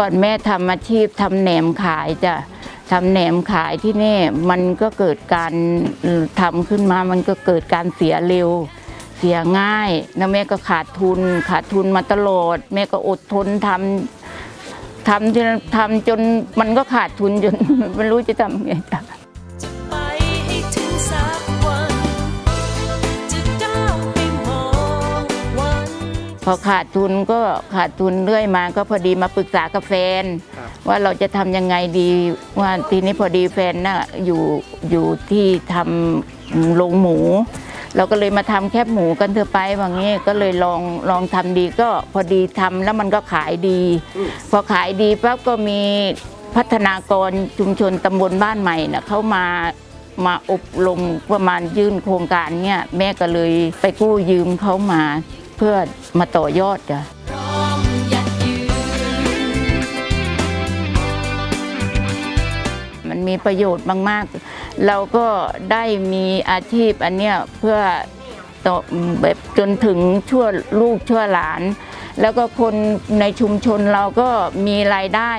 ก่อนแม่ทำอาชีพทำแหนมขายจ้ะทำแหนมขายที่นี่มันก็เกิดการทำขึ้นมา มันก็เกิดการเสียเร็ว เสียง่าย แล้วแม่ก็ขาดทุน ขาดทุนมาตลอด แม่ก็อดทนทำทำจนทำจนมันก็ขาดทุนจนไม่รู้จะทำไงจ้ะ อขาดทุนก็ขาดทุนเรื่อยมาก็พอดีมาปรึกษากับแฟนว่าเราจะทำยังไงดีว่าทีนี้พอดีแฟนน่ะอยู่อยู่ที่ทำโรงหมู เราก็เลยมาทำแคบหมูกันเถอะไปว่างี้ก็เลยลองลองทำดีก็พอดีทำแล้วมันก็ขายดี พอขายดีปั๊บก็มีพัฒนากรชุมชนตำบลบ้านใหม่น่ะเขามามาอบรมประมาณยื่นโครงการเนี่ยแม่ก็เลยไปกู้ยืมเขามา เพื่อมาต่อยอดจ้ะมันมันมีประโยชน์มากๆ เราก็ได้มีอาชีพอันเนี้ยเพื่อต่อแบบจนถึงชั่วลูกชั่วหลาน แล้วก็คนในชุมชนเราก็มีรายได้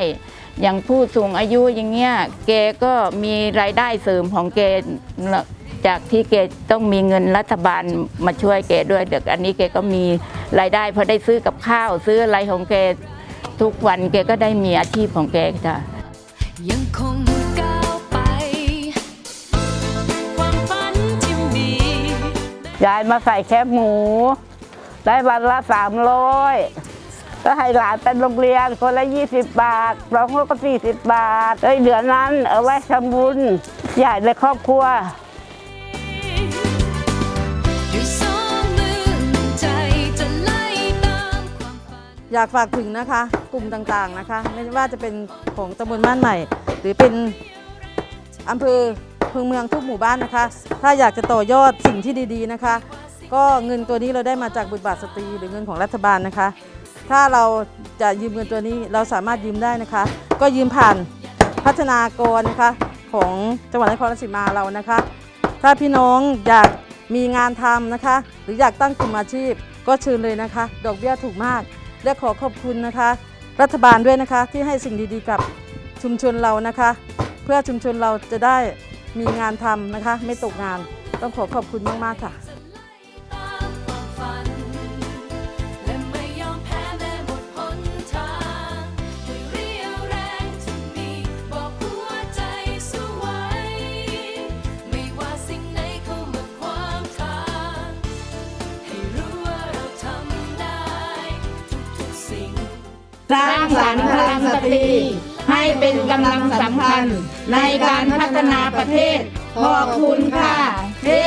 อย่างผู้สูงอายุอย่างเงี้ยแกก็มีรายได้เสริมของแก จากที่แกต้องมีเงินรัฐบาลมาช่วยแกด้วยเด็กอันนี้แกก็มีรายได้พอได้ซื้อกับข้าว ซื้ออะไรของแกทุกวันแกก็ได้มีอาชีพของแกจ้ะยังคงก้าวไปความฝันที่มียายมาใส่แคบหมู ได้วันละสามร้อยก็ให้หลานเป็นโรงเรียนคนละยี่สิบบาทสองคนก็สี่สิบบาทเอ้ยเดือนนั้นเอาไว้ทำบุญใหญ่ในครอบครัว อยากฝากถึงนะคะ กลุ่มต่างๆนะคะ ไม่ว่าจะเป็นของตำบลบ้านใหม่ หรือเป็นอำเภอเพึงเมืองทุกหมู่บ้านนะคะ ถ้าอยากจะต่อยอดสิ่งที่ดีๆนะคะ ก็เงินตัวนี้เราได้มาจากบุตรบาทสตรีหรือเงินของรัฐบาลนะคะ ถ้าเราจะยืมเงินตัวนี้เราสามารถยืมได้นะคะ ก็ยืมผ่านพัฒนากรนะคะของจังหวัดนครราชสีมาเรานะคะ ถ้าพี่น้องอยากมีงานทำนะคะ หรืออยากตั้งกลุ่มอาชีพก็เชิญเลยนะคะ ดอกเบี้ยถูกมาก และขอขอบคุณนะคะ รัฐบาลด้วยนะคะที่ให้สิ่งดีๆกับชุมชนเรานะคะ เพื่อชุมชนเราจะได้มีงานทำนะคะ ไม่ตกงานต้องขอขอบคุณมากๆค่ะ สร้างสรรค์พลังสตรี ให้เป็นกำลังสำคัญในการพัฒนาประเทศ ขอบคุณค่ะเฮ้